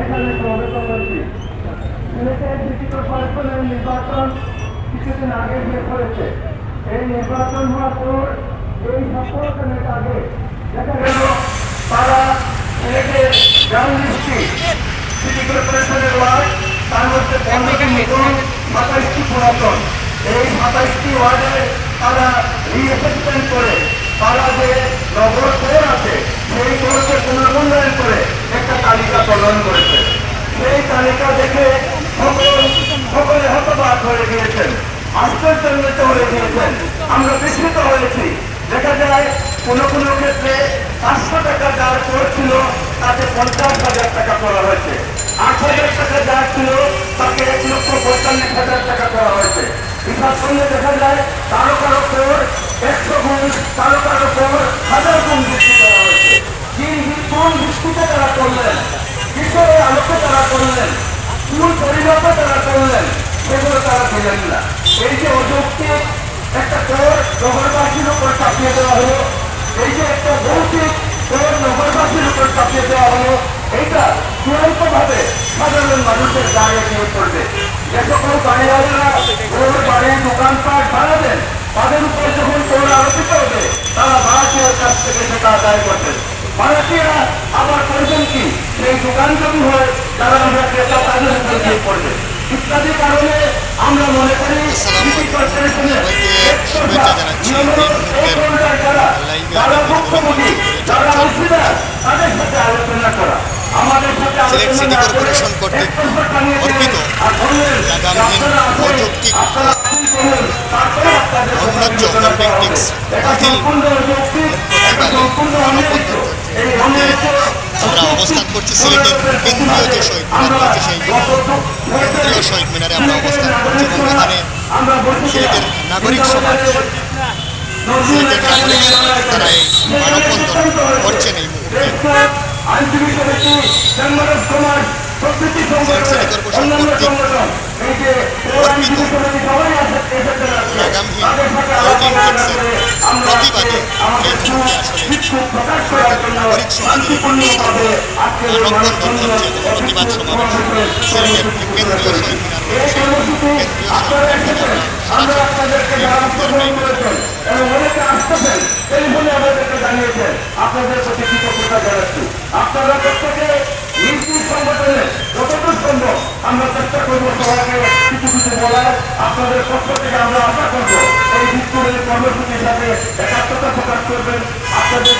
এখানে সমবেত হয়েছি সিলেটের নির্বাচন কিছুদিন আগে হয়েছে। এই নির্বাচন হওয়ার পর এই তারা সিলেটের বিয়াল্লিশটি সিটি ওয়ার্ড, তার মধ্যে পনেরোটি নতুন সাতাইশটি পুরাতন। এই সাতাইশটি ওয়ার্ডে তারা রিএসেসমেন্ট করে। তারা যে নগর কোর আছে সেই কোরকে পুনর্মূল্যায়ন করে একটা তালিকা প্রদান করেছে। সেই তালিকা দেখে সকল হতবাক হয়ে গিয়েছেন। আশ্চর্যান্বিত হয়ে গিয়েছেন। আমরা বিস্মিত হয়েছি। দেখা যায়, কোনো কোনো ক্ষেত্রে পাঁচশো টাকা যার কর ছিল, তাতে পঞ্চাশ হাজার টাকা করা হয়েছে। আট হাজার টাকা যার ছিল, তাকে এক লক্ষ পঁয়তাল্লিশ হাজার টাকা করা হয়েছে। হিসাব করলে দেখা যায় কারও কারও কর একশো গুণ কারও কারও কর হাজার গুণ বৃদ্ধি করা হয়েছে কি কোন ভিত্তিতে তারা করলেন কিসের আলোকে তারা করলেন কোন পরিমাপে তারা করলেন, সেগুলো তারা দিলেন না। এই যে অযৌক্তিক একটা কর নগরবাসীর উপর চাপিয়ে দেওয়া হলো, এই যে একটা ভৌতিক কর নগরবাসীর উপর চাপিয়ে দেওয়া হলো, এইটা চূড়ান্ত ভাবে সাধারণ মানুষের গায়ে নিয়ে পড়বে। যে সকল বাড়িওয়ালারা ওর বাড়ির দোকানপাট বাড়াবেন তাদের উপর যখন কর আরোপিত হবে, তারা ভাড়াটিয়ার কাছ থেকে সেটা আদায় করবেন। ভাড়াটিয়া আবার করবেন কি সেই দোকান জমি হয় যারা আমরা ক্রেতা তাদের উপর দিয়ে পড়বে ইত্যাদি কারণে আমরা মনে করি সিটি কর্পোরেশনের যারা মুখ্যমন্ত্রী যারা অংশীদার তাদের সাথে আলোচনা করা। আমাদের সাথে আলোচনা করে কর্পোরেশন কর্তৃক অর্পিত আসেন, অযৌক্তিক অন্যায্য বাতিল অযৌক্তিক, এটা আমরা অবস্থান করছি সিলেটের কেন্দ্রীয় যে শহীদ মিনার রয়েছে সেই কেন্দ্রীয় শহীদ মিনারে আমরা অবস্থান করছি এবং এখানে সিলেটের নাগরিক সমাজ, সিলেটের নাগরিক সমাজ তারা এই মানববন্ধন করছেন এই মুহূর্তে। সংগঠন সিটি কর্পোরেশন কর্তৃক সংগঠন রয়েছে কেন্দ্রীয় শহীদ মিনার আমরা আপনাদেরকে যারা অংশগ্রহণ এবং অনেকে আসতেছেন টেলিফোনে আমাদেরকে জানিয়েছেন আপনাদের প্রতি কৃতজ্ঞতা জানাচ্ছি আপনারা প্রত্যেকে নিজ নিজ সংগঠনে আমরা চেষ্টা করব আপনাদের পক্ষ থেকে আমরা আশা করব এই বিস্কুটের কর্মসূচির সাথে একাত্মতা প্রকাশ করবেন। আপনাদের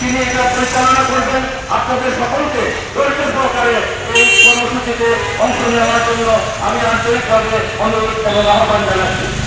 তিনি এটা পরিচালনা করবেন। আপনাদের সকলকে দরিদ্র সহকারে এই কর্মসূচিতে অংশ নেওয়ার জন্য আমি আন্তরিকভাবে অনুরোধ এবং আহ্বান জানাচ্ছি।